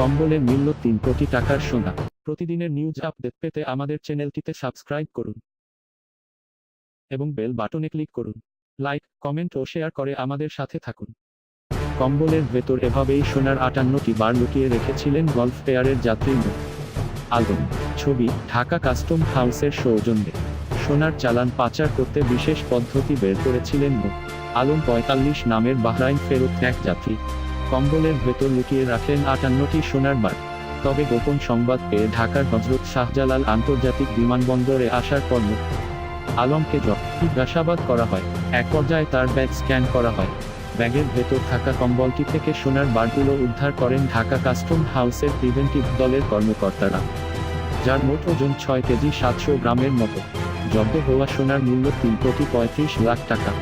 কম্বলের মূল্য তিন কোটি টাকার সোনা। প্রতিদিনের নিউজ আপডেট পেতে আমাদের চ্যানেলটিতে সাবস্ক্রাইব করুন। এবং বেল বাটনে ক্লিক করুন। লাইক, কমেন্ট ও শেয়ার করে আমাদের সাথে থাকুন। কম্বলের ভেতর এভাবেই সোনার আটান্নটি বার লুকিয়ে রেখেছিলেন গলফ পেয়ারের যাত্রী মো আলম ছবি, ঢাকা কাস্টম হাউসের সৌজন্যে। সোনার চালান পাচার করতে বিশেষ পদ্ধতি বের করেছিলেন মুখ। আলম পঁয়তাল্লিশ নামের বাহরাইন ফেরত এক যাত্রী। কম্বলের ভেতর লুকিয়ে রাখেন আটান্নটি সোনার বার তবে গোপন সংবাদ পেয়ে ঢাকার হজরত শাহজালাল আন্তর্জাতিক বিমানবন্দরে আসার পর আলমকে জিজ্ঞাসাবাদ করা হয়, এক পর্যায়ে তার ব্যাগ স্ক্যান করা হয়। ব্যাগের ভেতর থাকা কম্বলটি থেকে সোনার বারগুলো উদ্ধার করেন ঢাকা কাস্টম হাউসের প্রিভেন্টিভ দলের কর্মকর্তারা, যার মোট ওজন ছয় কেজি সাতশো গ্রামের মতো। জব্দ হওয়া সোনার মূল্য তিন কোটি পঁয়ত্রিশ লাখ টাকা।